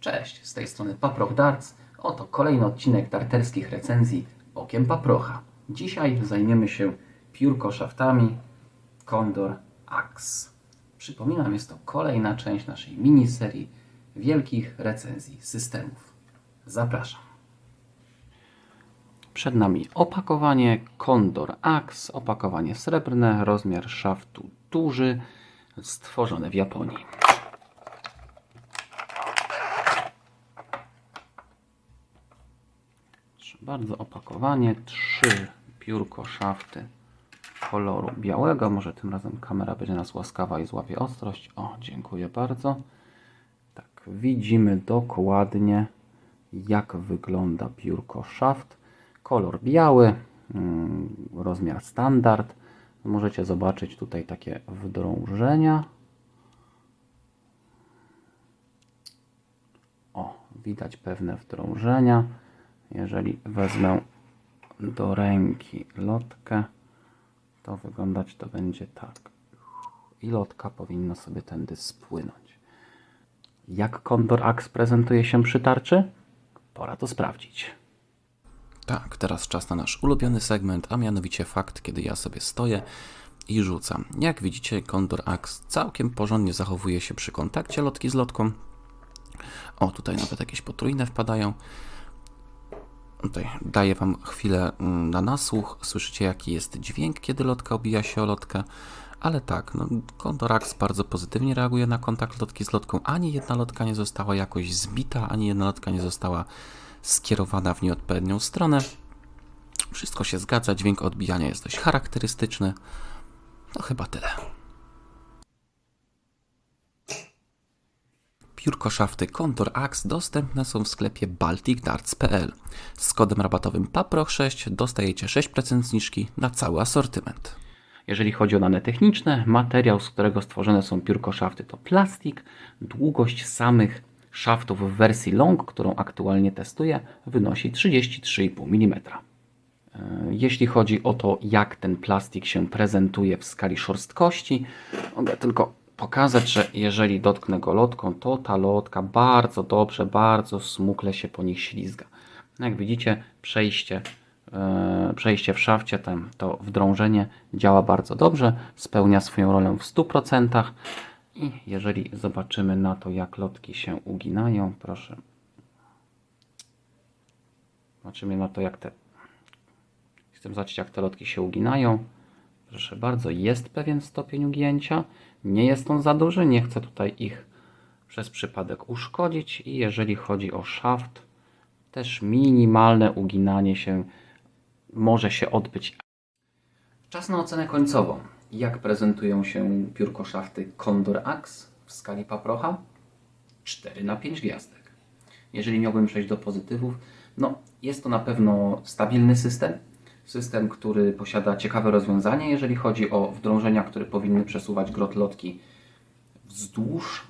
Cześć, z tej strony Paproch Darts. Oto kolejny odcinek darterskich recenzji Okiem Paprocha. Dzisiaj zajmiemy się piórkoszaftami Condor Axe. Przypominam, jest to kolejna część naszej miniserii wielkich recenzji systemów. Zapraszam. Przed nami opakowanie Condor Axe, opakowanie srebrne, rozmiar szaftu duży, stworzone w Japonii. Bardzo, opakowanie. Trzy piórko szafty koloru białego. Może tym razem kamera będzie nas łaskawa i złapie ostrość. O, dziękuję bardzo. Tak, widzimy dokładnie jak wygląda piórko szaft. Kolor biały, mm, rozmiar standard. Możecie zobaczyć tutaj takie wdrążenia. O, widać pewne wdrążenia. Jeżeli wezmę do ręki lotkę, to wyglądać to będzie tak. I lotka powinna sobie tędy spłynąć. Jak Condor Axe prezentuje się przy tarczy? Pora to sprawdzić. Tak, teraz czas na nasz ulubiony segment, a mianowicie fakt, kiedy ja sobie stoję i rzucam. Jak widzicie, Condor Axe całkiem porządnie zachowuje się przy kontakcie lotki z lotką. O, tutaj nawet jakieś potrójne wpadają. Tutaj daję Wam chwilę mm, na nasłuch. Słyszycie, jaki jest dźwięk, kiedy lotka obija się o lotkę. Ale tak, no, Condor Axe bardzo pozytywnie reaguje na kontakt lotki z lotką. Ani jedna lotka nie została jakoś zbita, ani jedna lotka nie została skierowana w nieodpowiednią stronę. Wszystko się zgadza, dźwięk odbijania jest dość charakterystyczny. No chyba tyle. Piórko szafty Contour Axe dostępne są w sklepie balticdarts.pl. Z kodem rabatowym PAPROCH6 dostajecie 6% zniżki na cały asortyment. Jeżeli chodzi o dane techniczne, materiał, z którego stworzone są piórko szafty to plastik. Długość samych szaftów w wersji long, którą aktualnie testuję, wynosi 33,5 mm. E, Jeśli chodzi o to, jak ten plastik się prezentuje w skali szorstkości, mogę tylko pokazać, że jeżeli dotknę go lotką, to ta lotka bardzo dobrze, bardzo smukle się po nich ślizga. Jak widzicie, przejście, e, przejście w szafcie, tam to wdrążenie działa bardzo dobrze, spełnia swoją rolę w 100%. I jeżeli zobaczymy na to, jak lotki się uginają, proszę. Zobaczymy na to, jak te Chcę zobaczyć, jak te lotki się uginają. Proszę bardzo, jest pewien stopień ugięcia. Nie jest on za duży. Nie chcę tutaj ich przez przypadek uszkodzić. I jeżeli chodzi o szaft, też minimalne uginanie się może się odbyć. Czas na ocenę końcową. Jak prezentują się piórko szafty Condor Axe w skali paprocha? 4 na 5 gwiazdek. Jeżeli miałbym przejść do pozytywów, no jest to na pewno stabilny system. System, który posiada ciekawe rozwiązanie, jeżeli chodzi o wdrążenia, które powinny przesuwać grot lotki wzdłuż,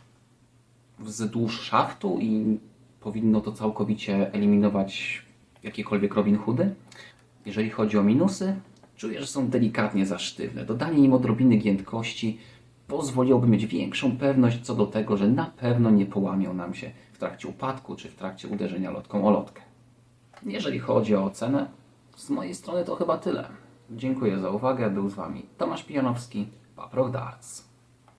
wzdłuż szaftu i powinno to całkowicie eliminować jakiekolwiek Robin Hoody. Jeżeli chodzi o minusy, czuję, że są delikatnie za sztywne. Dodanie im odrobiny giętkości pozwoliłoby mieć większą pewność co do tego, że na pewno nie połamią nam się w trakcie upadku czy w trakcie uderzenia lotką o lotkę. Jeżeli chodzi o ocenę, z mojej strony to chyba tyle. Dziękuję za uwagę. Był z Wami Tomasz Pijanowski, Paproch Darts.